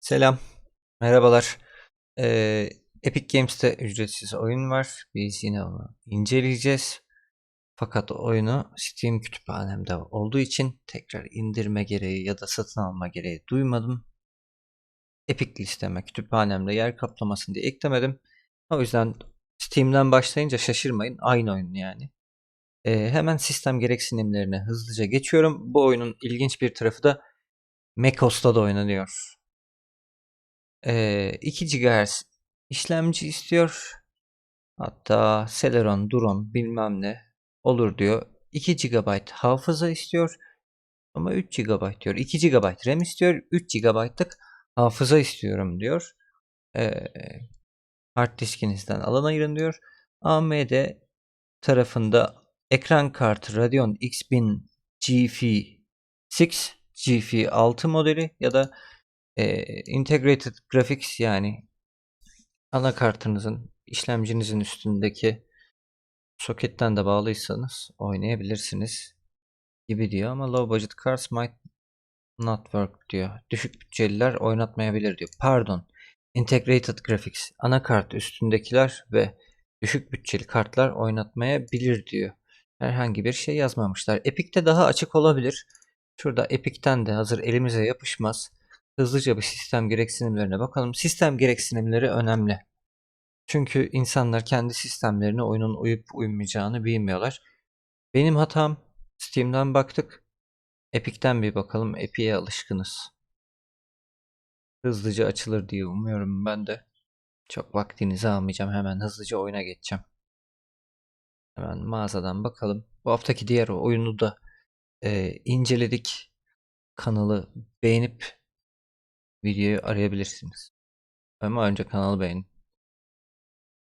Selam, merhabalar. Ee, Epic Games'te ücretsiz oyun var. Biz yine onu inceleyeceğiz. Fakat oyunu Steam kütüphanemde olduğu için tekrar indirme gereği ya da satın alma gereği duymadım. Epic listeme kütüphanemde yer kaplamasın diye eklemedim. O yüzden Steam'den başlayınca şaşırmayın. Aynı oyun yani. Ee, hemen sistem gereksinimlerine hızlıca geçiyorum. Bu oyunun ilginç bir tarafı da macOS'ta da oynanıyor. Ee, 2 GHz işlemci istiyor. Hatta Celeron, Duron bilmem ne olur diyor. 2 GB hafıza istiyor. Ama 3 GB diyor. 2 GB RAM istiyor. 3 GB'lık hafıza istiyorum diyor. Ee, hard diskinizden alan ayırın diyor. AMD tarafında ekran kartı Radeon X1000 GeForce 6 GeForce 6 modeli ya da e, Integrated Graphics yani anakartınızın işlemcinizin üstündeki soketten de bağlıysanız oynayabilirsiniz gibi diyor ama low budget cards might not work diyor. Düşük bütçeliler oynatmayabilir diyor. Pardon. Integrated Graphics anakart üstündekiler ve düşük bütçeli kartlar oynatmayabilir diyor. Herhangi bir şey yazmamışlar. Epic'te daha açık olabilir. Şurada Epic'ten de hazır elimize yapışmaz. Hızlıca bir sistem gereksinimlerine bakalım. Sistem gereksinimleri önemli. Çünkü insanlar kendi sistemlerine oyunun uyup uymayacağını bilmiyorlar. Benim hatam Steam'den baktık. Epic'ten bir bakalım. Epic'e alışkınız. Hızlıca açılır diye umuyorum ben de. Çok vaktinizi almayacağım. Hemen hızlıca oyuna geçeceğim. Hemen mağazadan bakalım. Bu haftaki diğer oyunu da e, inceledik. Kanalı beğenip videoyu arayabilirsiniz. Ama önce kanalı beğenin.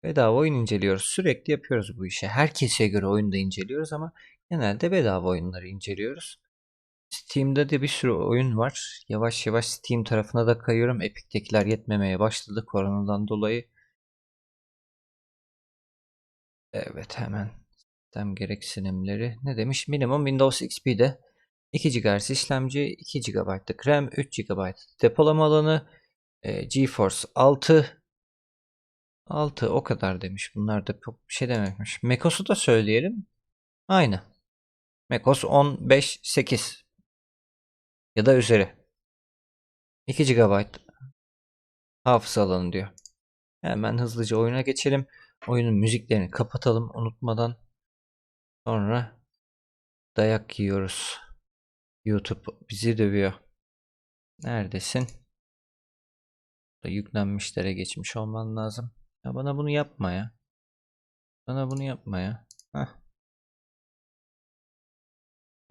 Bedava oyun inceliyoruz. Sürekli yapıyoruz bu işi. Herkese göre oyunu da inceliyoruz ama genelde bedava oyunları inceliyoruz. Steam'de de bir sürü oyun var. Yavaş yavaş Steam tarafına da kayıyorum. Epic'tekiler yetmemeye başladı koronadan dolayı. Evet hemen sistem gereksinimleri ne demiş? Minimum Windows XP'de 2 GHz işlemci, 2 GB'lık RAM, 3 GB depolama alanı, e, GeForce 6 6 o kadar demiş. Bunlar da çok bir şey dememiş. macOS'u da söyleyelim. Aynı. macOS 15 8 ya da üzeri. 2 GB hafıza alanı diyor. Hemen hızlıca oyuna geçelim. Oyunun müziklerini kapatalım unutmadan. Sonra dayak yiyoruz. YouTube bizi dövüyor. Neredesin? Yüklenmişlere geçmiş olman lazım. Ya bana bunu yapma ya. Bana bunu yapma ya.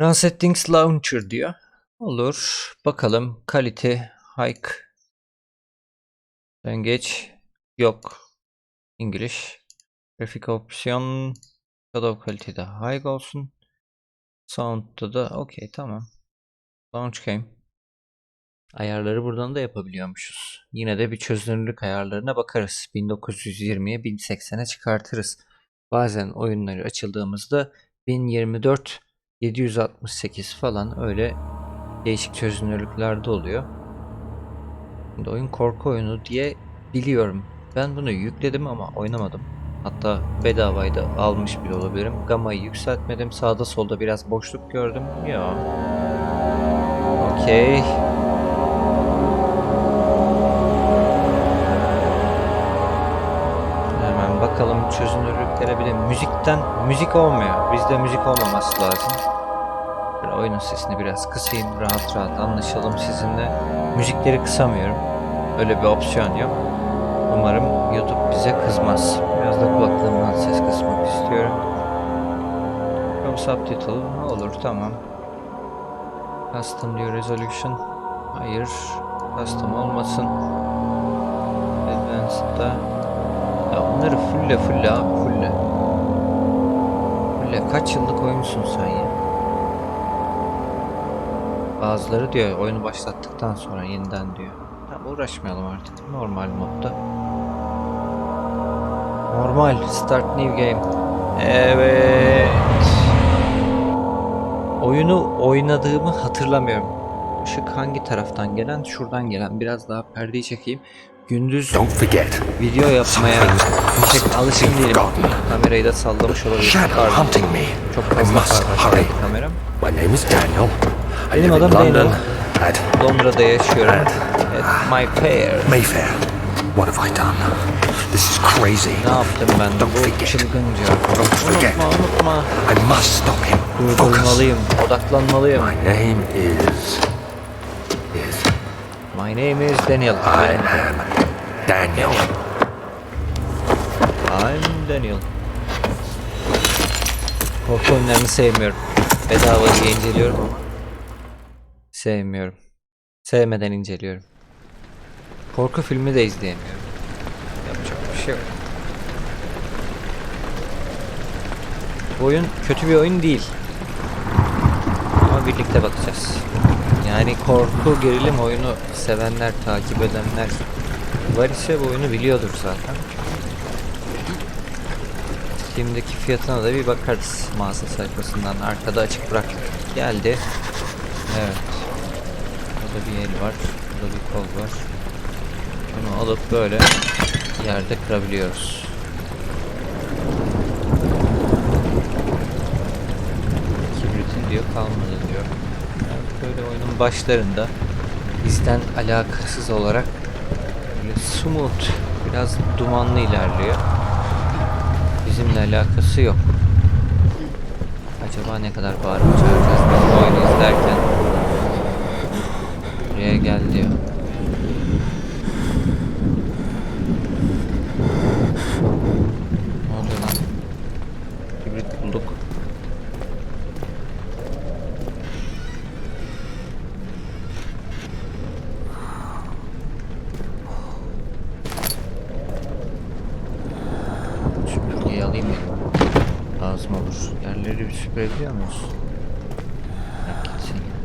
Run Settings Launcher diyor. Olur. Bakalım. Kalite. Hike. Ben. Yok. English. Grafik opsiyon. Shadow kalitede high olsun. Sound'da da okey tamam. Launch game. Ayarları buradan da yapabiliyormuşuz. Yine de bir çözünürlük ayarlarına bakarız. 1920'ye 1080'e çıkartırız. Bazen oyunları açıldığımızda 1024 768 falan öyle değişik çözünürlüklerde oluyor. Şimdi oyun korku oyunu diye biliyorum. Ben bunu yükledim ama oynamadım. Hatta bedavaydı almış bile olabilirim. Gamayı yükseltmedim. Sağda solda biraz boşluk gördüm. Ya. Okey. Hemen bakalım çözünürlüklere bile müzikten müzik olmuyor. Bizde müzik olmaması lazım. Böyle oyunun sesini biraz kısayım. Rahat rahat anlaşalım sizinle. Müzikleri kısamıyorum. Öyle bir opsiyon yok. Umarım YouTube bize kızmaz. Biraz da kulaklığımdan ses kısmak istiyorum. Subtitle olur tamam. Custom diyor resolution. Hayır. Custom olmasın. Advanced'da. Ya bunları fulle fulle abi fulle. Fulle kaç yıllık oyunsun sen ya? Bazıları diyor oyunu başlattıktan sonra yeniden diyor. Tamam uğraşmayalım artık. Normal modda. Normal. Start new game. Evet. Oyunu oynadığımı hatırlamıyorum. Işık hangi taraftan gelen? Şuradan gelen. Biraz daha perdeyi çekeyim. Gündüz Don't forget, video yapmaya pek alışkın değilim. Kamerayı da sallamış olabilirim. shadow Pardon. Çok fazla var kameram. My name is Daniel. I Benim adım Daniel. Londra'da yaşıyorum. At my fair. Mayfair. What have I done? This is crazy. Ne yaptım ben? Don't Bu forget. çılgınca. Don't forget. Unutma unutma. I must stop him. Focus. Durdurmalıyım. Odaklanmalıyım. My name is is My name is Daniel. I am Daniel. I'm Daniel. Korku oyunlarını sevmiyorum. Bedava inceliyorum ama sevmiyorum. Sevmeden inceliyorum. Korku filmi de izleyemiyorum. Şey yok. Bu oyun kötü bir oyun değil. Ama birlikte bakacağız. Yani korku gerilim oyunu sevenler, takip edenler var ise bu oyunu biliyordur zaten. Steam'deki fiyatına da bir bakarız mağaza sayfasından. Arkada açık bıraktık. Geldi. Evet. Burada bir el var. Burada bir kol var. Şunu alıp böyle yerde kırabiliyoruz. Kibritin diyor kalmadı diyor. Yani böyle oyunun başlarında bizden alakasız olarak böyle smooth biraz dumanlı ilerliyor. Bizimle alakası yok. Acaba ne kadar bağırıp çağıracağız oyunu izlerken? Buraya gel diyor. Süpürebiliyor muyuz?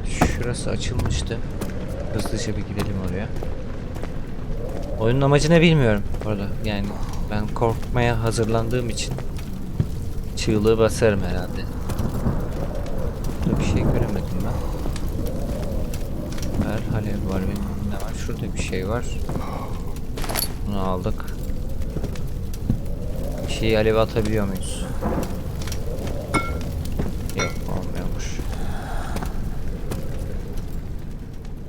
Şurası açılmıştı. Hızlıca bir gidelim oraya. Oyunun amacı ne bilmiyorum orada. Yani ben korkmaya hazırlandığım için çığlığı basarım herhalde. Burada bir şey göremedim ben. Ver alev var benim ne var? Şurada bir şey var. Bunu aldık. Bir şeyi aleve atabiliyor muyuz?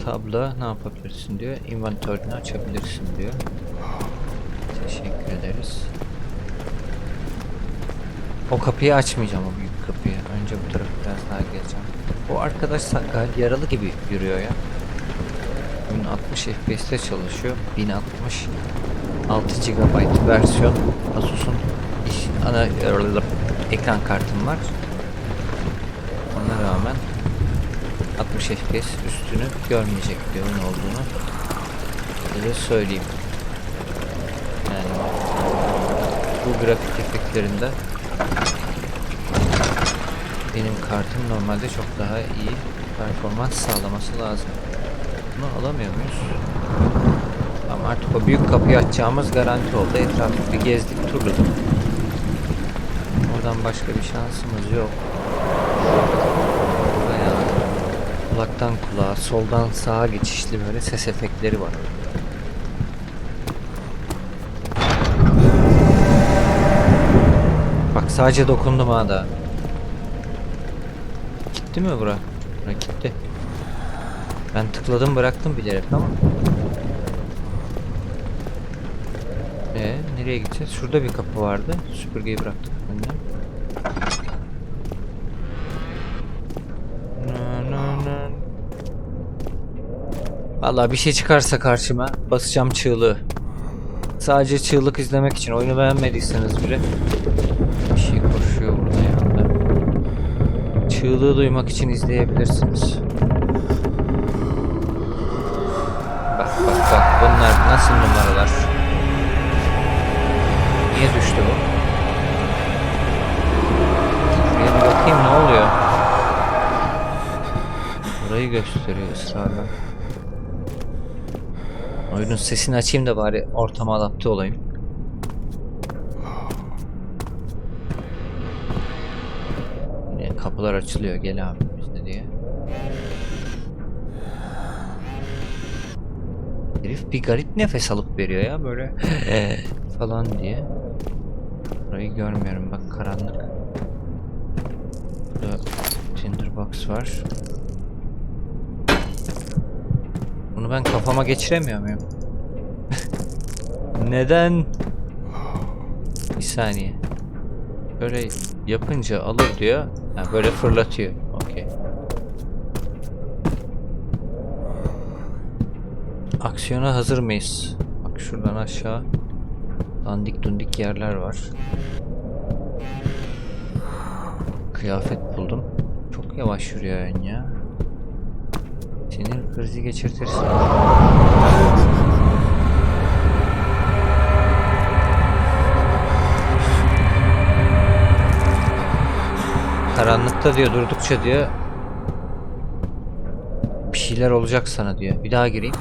Tabla ne yapabilirsin diyor. Inventörünü açabilirsin diyor. Teşekkür ederiz. O kapıyı açmayacağım o büyük kapıyı. Önce bu tarafa biraz daha geleceğim. O arkadaş sa- yaralı gibi yürüyor ya. Oyun 60 FPS'te çalışıyor. 1060 6 GB versiyon Asus'un ana ekran kartım var. Ona rağmen 60 FPS üstünü görmeyecek bir oyun olduğunu size söyleyeyim. Yani bu grafik efektlerinde benim kartım normalde çok daha iyi performans sağlaması lazım. Bunu alamıyor muyuz? Ama artık o büyük kapıyı açacağımız garanti oldu. Etrafı bir gezdik turladık. Oradan başka bir şansımız yok. Bayağı kulaktan kulağa, soldan sağa geçişli böyle ses efektleri var. Bak sadece dokundum ha da. Gitti mi bura? Bura gitti. Ben tıkladım bıraktım bilerek ama. Ee, nereye gideceğiz? Şurada bir kapı vardı. Süpürgeyi bıraktık Vallahi bir şey çıkarsa karşıma basacağım çığlığı. Sadece çığlık izlemek için oyunu beğenmediyseniz bile bir şey koşuyor burada yanında. Çığlığı duymak için izleyebilirsiniz. Bak bak bak bunlar nasıl numaralar? Niye düştü bu? Şuraya bir bakayım ne oluyor? Burayı gösteriyor ısrarla. Oyunun sesini açayım da bari ortama adapte olayım. Kapılar açılıyor gel abi bizde diye. Herif bir garip nefes alıp veriyor ya böyle falan diye. Burayı görmüyorum bak karanlık. Burada tinderbox var. Bunu ben kafama geçiremiyor muyum? Neden? Bir saniye. Böyle yapınca alır diyor. Ha, böyle fırlatıyor. Okey. Aksiyona hazır mıyız? Bak şuradan aşağı dandik dundik yerler var. Kıyafet buldum. Çok yavaş yürüyor ya. Sinir krizi geçirtirsin. Karanlıkta diyor durdukça diyor bir şeyler olacak sana diyor. Bir daha gireyim.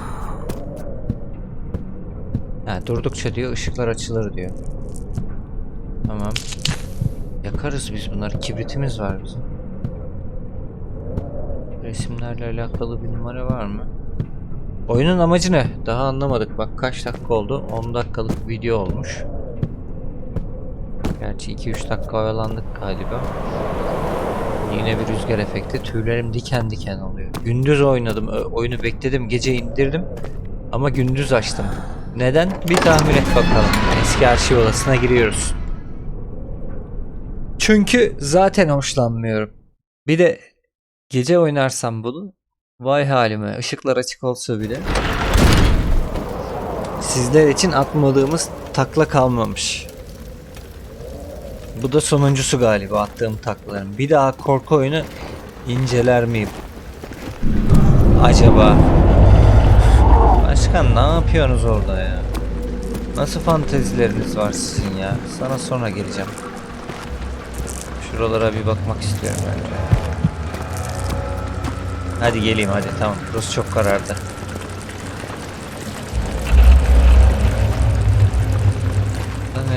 Ha, durdukça diyor ışıklar açılır diyor. Tamam. Yakarız biz bunları. Kibritimiz var bizim. Resimlerle alakalı bir numara var mı? Oyunun amacı ne? Daha anlamadık. Bak kaç dakika oldu? 10 dakikalık video olmuş. Gerçi 2-3 dakika oyalandık galiba. Yine bir rüzgar efekti. Tüylerim diken diken oluyor. Gündüz oynadım. Oyunu bekledim. Gece indirdim. Ama gündüz açtım. Neden? Bir tahmin et bakalım. Eski arşiv odasına giriyoruz. Çünkü zaten hoşlanmıyorum. Bir de gece oynarsam bunu vay halime ışıklar açık olsa bile sizler için atmadığımız takla kalmamış. Bu da sonuncusu galiba attığım taklaların. Bir daha korku oyunu inceler miyim? Acaba? Başkan ne yapıyorsunuz orada ya? Nasıl fantezileriniz var sizin ya? Sana sonra geleceğim. Şuralara bir bakmak istiyorum önce. Hadi geleyim hadi tamam. Burası çok karardı.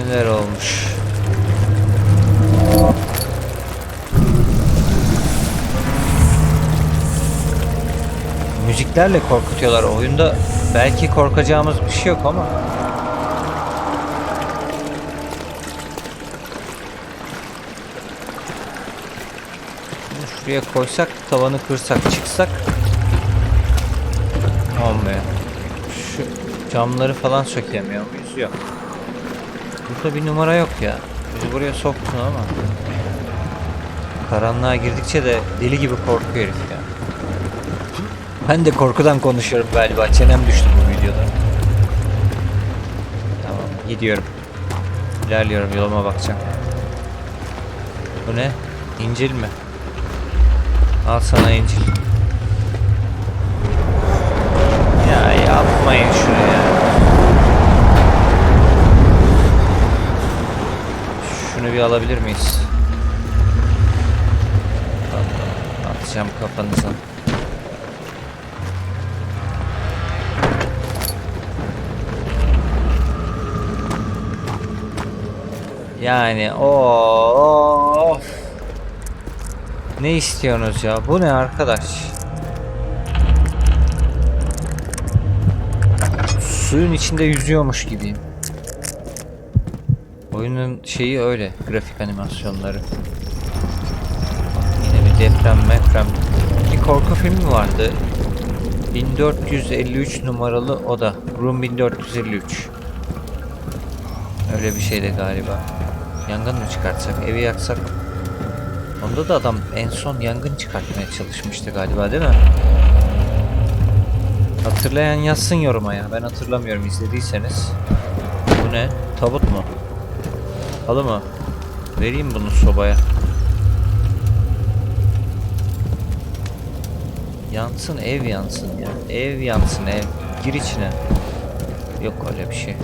Neler olmuş? Müziklerle korkutuyorlar oyunda. Belki korkacağımız bir şey yok ama. Şuraya koysak, tavanı kırsak, çıksak. Olmuyor. Şu camları falan sökemiyor muyuz? Yok. Burada bir numara yok ya. Bizi buraya soktun ama. Karanlığa girdikçe de deli gibi korkuyor ya. Ben de korkudan konuşuyorum galiba. Çenem düştü bu videoda. Tamam gidiyorum. İlerliyorum yoluma bakacağım. Bu ne? İncil mi? Al sana İncil. Ya yapmayın şunu ya. Şunu bir alabilir miyiz? Atacağım kafanıza. Yani of. Ne istiyorsunuz ya? Bu ne arkadaş? Suyun içinde yüzüyormuş gibiyim. Oyunun şeyi öyle. Grafik animasyonları. Yine bir deprem meprem. Bir korku filmi vardı. 1453 numaralı oda. Room 1453. Öyle bir şeydi galiba. Yangın mı çıkartsak, evi yaksak? Onda da adam en son yangın çıkartmaya çalışmıştı galiba değil mi? Hatırlayan yazsın yoruma ya. Ben hatırlamıyorum izlediyseniz. Bu ne? Tabut mu? Halı mı? Vereyim bunu sobaya. Yansın ev yansın ya. Ev yansın ev. Gir içine. Yok öyle bir şey.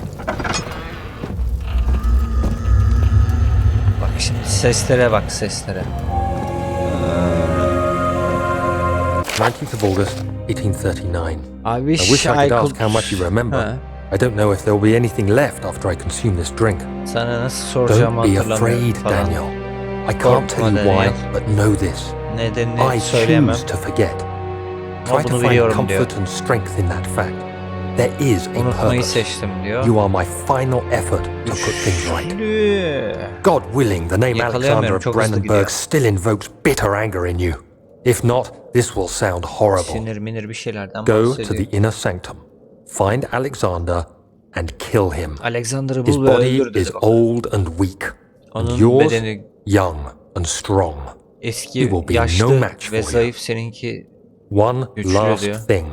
Bak şimdi seslere bak seslere. 19th of August, 1839. I I wish, wish I could ask how much you remember. Ha, I don't know if there will be anything left after I consume this drink. Sana nasıl soracağımı Don't be hatırlamıyorum afraid, falan. Daniel. I can't tell you why, Daniel. but know this. Nedenini I söyleyemem. choose to forget. Ama Try to bunu find biliyorum diyor. comfort and strength in that fact. There is a Unutmayı purpose. seçtim diyor. You are my final effort to put things right. God willing, the name Yakalayamıyorum, Alexander of çok hızlı gidiyor. Brandenburg still invokes bitter anger in you. If not, this will sound horrible. Sinir minir bir şeylerden Go to bahsediyor. the inner sanctum, find Alexander, and kill him. Alexander'ı His bul ve body öldür dedi. is bak. old and weak, and Onun yours bedeni young and strong. eski, will be no yaşlı match ve for you. zayıf. Seninki One Güçlü last thing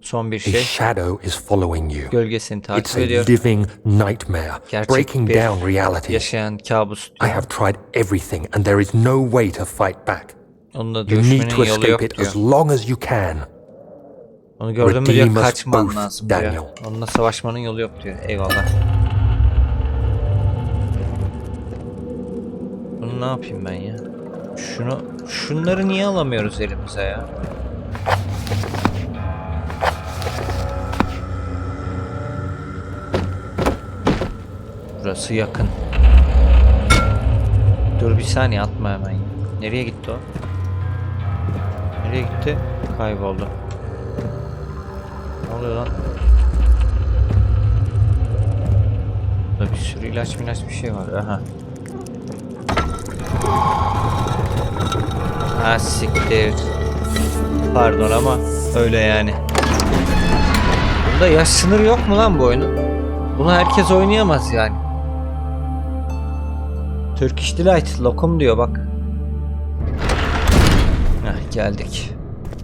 son bir şey. shadow is following you. Gölge seni It's takip a ediyor. living nightmare, Gerçek breaking bir down reality. yaşayan kabus I diyor. have tried everything, and there is no way to fight back. Onunla You need to dövüşmenin yolu escape yok it diyor. as long as you can. Onu gördün mü diyor Redeem us kaçman both, lazım diyor. Daniel. Onunla savaşmanın yolu yok diyor. Eyvallah. Bunu ne yapayım ben ya? Şunu, şunları niye alamıyoruz elimize ya? Burası yakın. Dur bir saniye atma hemen. ya. Nereye gitti o? Nereye gitti? Kayboldu. Ne oluyor lan? Burada bir sürü ilaç milaç bir şey var. Aha. Ha siktir. Pardon ama öyle yani. Bunda yaş sınırı yok mu lan bu oyunun? Bunu herkes oynayamaz yani. Turkish Delight lokum diyor bak. Geldik.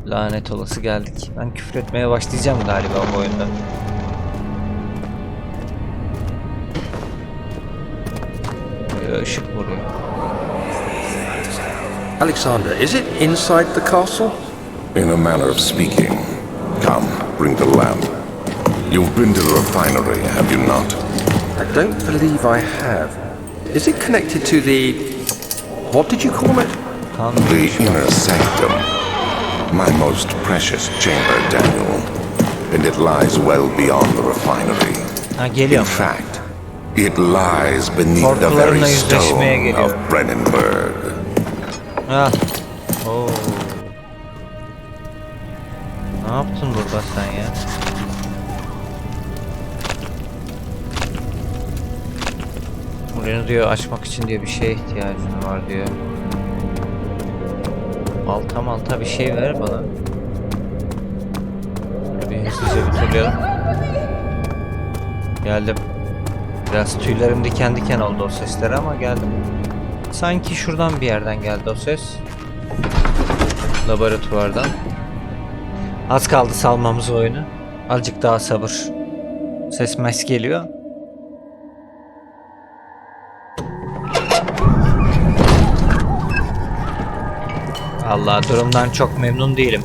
Lanet olası geldik. Ben küfür etmeye başlayacağım galiba bu oyunda. Işık vuruyor. Alexander, is it inside the castle? In a manner of speaking. Come, bring the lamp. You've been to the refinery, have you not? I don't believe I have. Is it connected to the. What did you call it? The inner sanctum. My most precious chamber, Daniel. And it lies well beyond the refinery. ha In geliyorum. fact, it lies beneath the Korkularımla very yüzleşmeye stone geliyorum. of Brennenburg. Ha. Oo. Ne yaptın burada sen ya? Buraya diyor açmak için diyor bir şeye ihtiyacın var diyor. Balta malta bir şey ver bana. Bir hızlıca bir. Geldim. Biraz tüylerim diken diken oldu o seslere ama geldim. Sanki şuradan bir yerden geldi o ses. Laboratuvardan. Az kaldı salmamız oyunu. Azıcık daha sabır. Ses mes geliyor. Allah durumdan çok memnun değilim.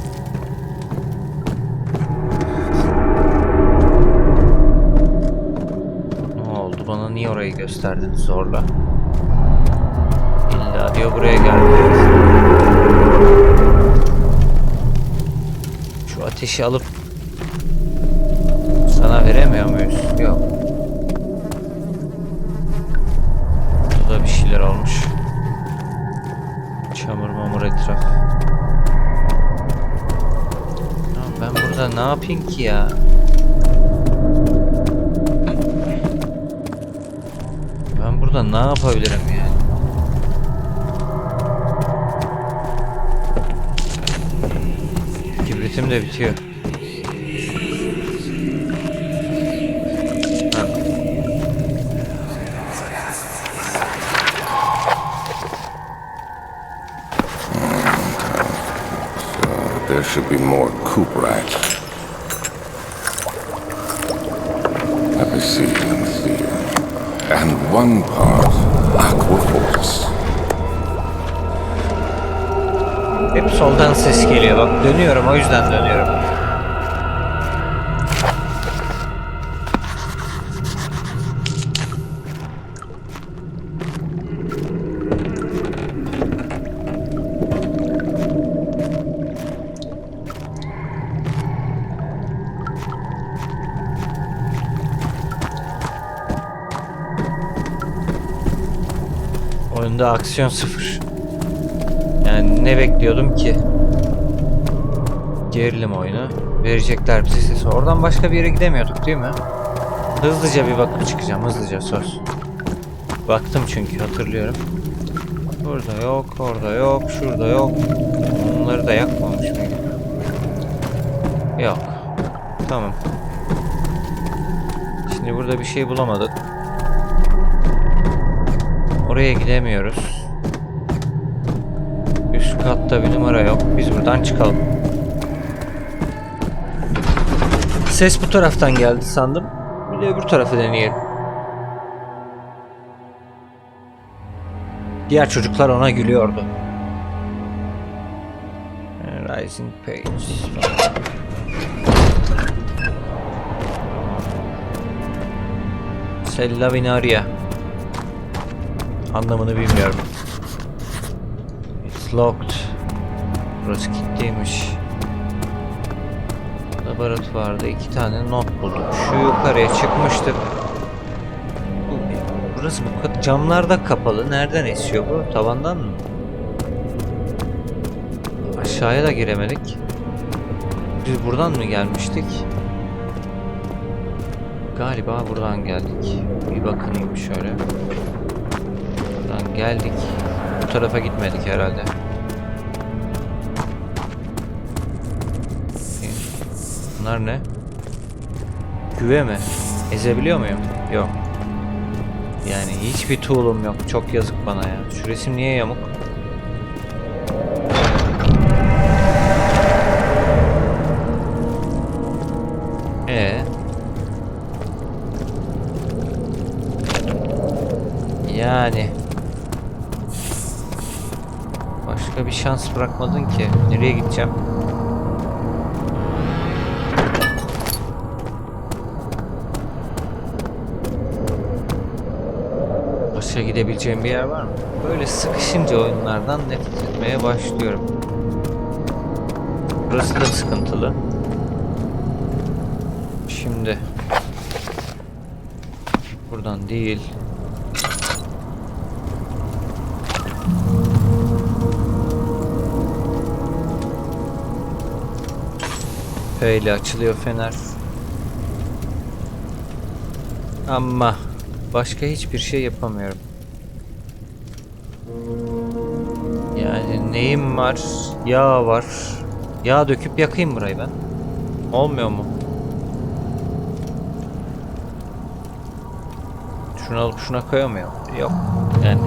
Ne oldu bana niye orayı gösterdin zorla? İlla diyor buraya geldi. Şu ateşi alıp sana veremiyor muyuz? Yok. Yapayım ki ya? Ben burada ne yapabilirim yani? Kibritim de bitiyor. There should be more coop. One part aqua force. Hep soldan ses geliyor bak dönüyorum o yüzden dönüyorum. Oyunda aksiyon sıfır. Yani ne bekliyordum ki? Gerilim oyunu. verecekler bize sesi. Oradan başka bir yere gidemiyorduk değil mi? Hızlıca bir bakıp çıkacağım. Hızlıca söz. Baktım çünkü hatırlıyorum. Burada yok, orada yok, şurada yok. Onları da yakmamış mıydı? Yok. Tamam. Şimdi burada bir şey bulamadık. Oraya gidemiyoruz. Üst katta bir numara yok. Biz buradan çıkalım. Ses bu taraftan geldi sandım. Bir de öbür tarafı deneyelim. Diğer çocuklar ona gülüyordu. Rising Page. Sella Binaria. Anlamını bilmiyorum. It's locked. Burası kilitliymiş. Laboratuvarda iki tane not bulduk. Şu yukarıya çıkmıştık. Bu- Burası bu kadar camlar da kapalı. Nereden esiyor bu? Tavandan mı? Aşağıya da giremedik. Biz buradan mı gelmiştik? Galiba buradan geldik. Bir bakınayım şöyle. Buradan geldik. Bu tarafa gitmedik herhalde. Bunlar ne? Güve mi? Ezebiliyor muyum? Yok. Yani hiçbir tool'um yok. Çok yazık bana ya. Şu resim niye yamuk? Bırakmadın ki. Nereye gideceğim? Başka gidebileceğim bir yer var mı? Böyle sıkışınca oyunlardan nefret etmeye başlıyorum. Burası da sıkıntılı. Şimdi buradan değil. P ile açılıyor fener. Ama başka hiçbir şey yapamıyorum. Yani neyim var? Yağ var. Yağ döküp yakayım burayı ben. Olmuyor mu? Şunu alıp şuna koyamıyor. Yok. Yani.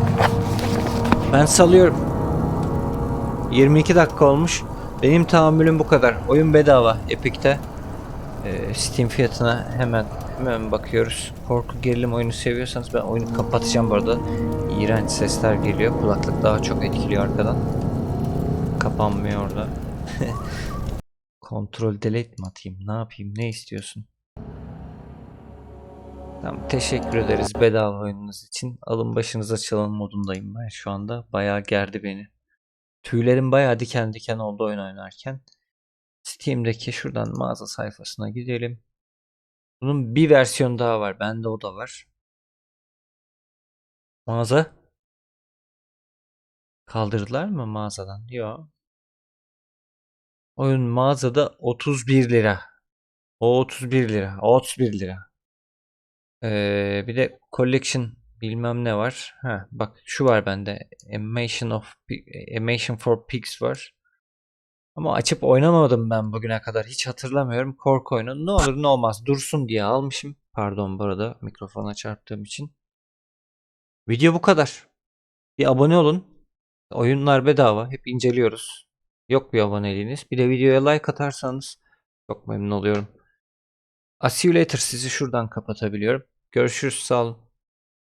Ben salıyorum. 22 dakika olmuş. Benim tahammülüm bu kadar. Oyun bedava Epic'te. Ee, Steam fiyatına hemen hemen bakıyoruz. Korku gerilim oyunu seviyorsanız ben oyunu kapatacağım bu arada. İğrenç sesler geliyor. Kulaklık daha çok etkiliyor arkadan. Kapanmıyor orada. Kontrol delete mi atayım? Ne yapayım? Ne istiyorsun? Tamam, teşekkür ederiz bedava oyununuz için. Alın başınıza çalın modundayım ben şu anda. Bayağı gerdi beni. Tüylerim bayağı diken diken oldu oyun oynarken. Steam'deki şuradan mağaza sayfasına gidelim. Bunun bir versiyon daha var. Bende o da var. Mağaza. Kaldırdılar mı mağazadan? Yok. Oyun mağazada 31 lira. O 31 lira. O 31 lira. Ee, bir de collection bilmem ne var. Ha, bak şu var bende. Animation of Animation for Pigs var. Ama açıp oynamadım ben bugüne kadar. Hiç hatırlamıyorum. Korku oyunu. Ne olur ne olmaz. Dursun diye almışım. Pardon bu mikrofona çarptığım için. Video bu kadar. Bir abone olun. Oyunlar bedava. Hep inceliyoruz. Yok bir aboneliğiniz. Bir de videoya like atarsanız çok memnun oluyorum. A see you later sizi şuradan kapatabiliyorum. Görüşürüz sağ olun.